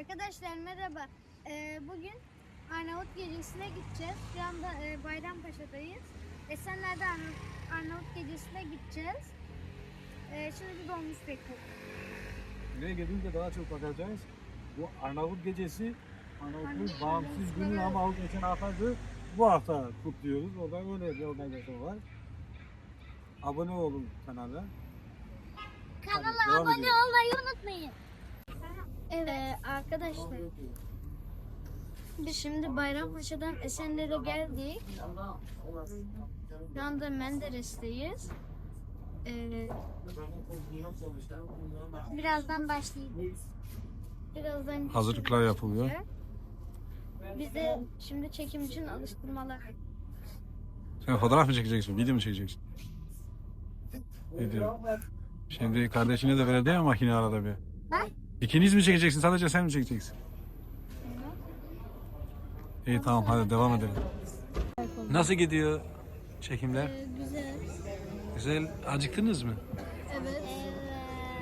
Arkadaşlar merhaba. Ee, bugün Arnavut Gecesi'ne gideceğiz. Şu anda e, Bayrampaşa'dayız. Esenler'de Arnavut, Arnavut Gecesi'ne gideceğiz. Ee, şimdi bir dolmuş bekliyoruz. Buraya gelince daha çok bakacağız. Bu Arnavut gecesi, Arnavutluğun Arnavut bağımsız günü ama o geçen haftaydı. Bu hafta kutluyoruz. Orada öyle bir organizasyon var. Abone olun kanala. Kanala abone olmayı unutmayın. Evet arkadaşlar. Biz şimdi Bayrampaşa'dan Esenler'e geldik. Şu anda Menderes'teyiz. Ee, birazdan başlayacağız. Birazdan Hazırlıklar yapılıyor. Biz de şimdi çekim için alıştırmalar. Sen fotoğraf mı çekeceksin, video mu çekeceksin? Video. Şimdi kardeşine de değil mi makine arada bir? Ben? İkiniz mi çekeceksin, sadece sen mi çekeceksin? İyi tamam hadi devam edelim. Nasıl gidiyor çekimler? Ee, güzel. Güzel. Acıktınız mı? Evet.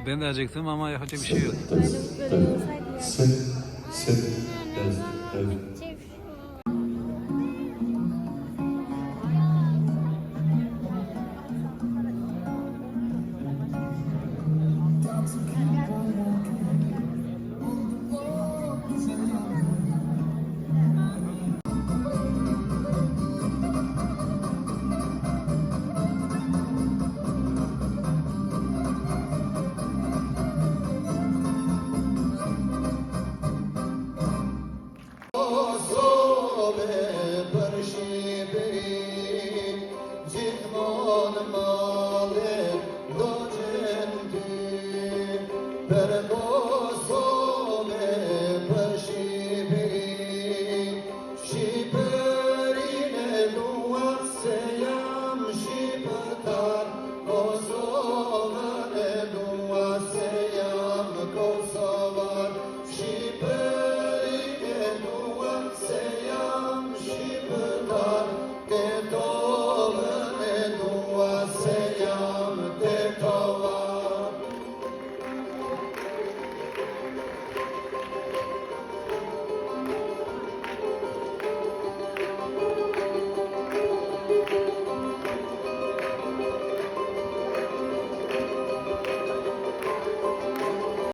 Ben de acıktım ama yapacak bir şey yok. Sen, sen, evet, evet. Dermanım alem, ya cemdi,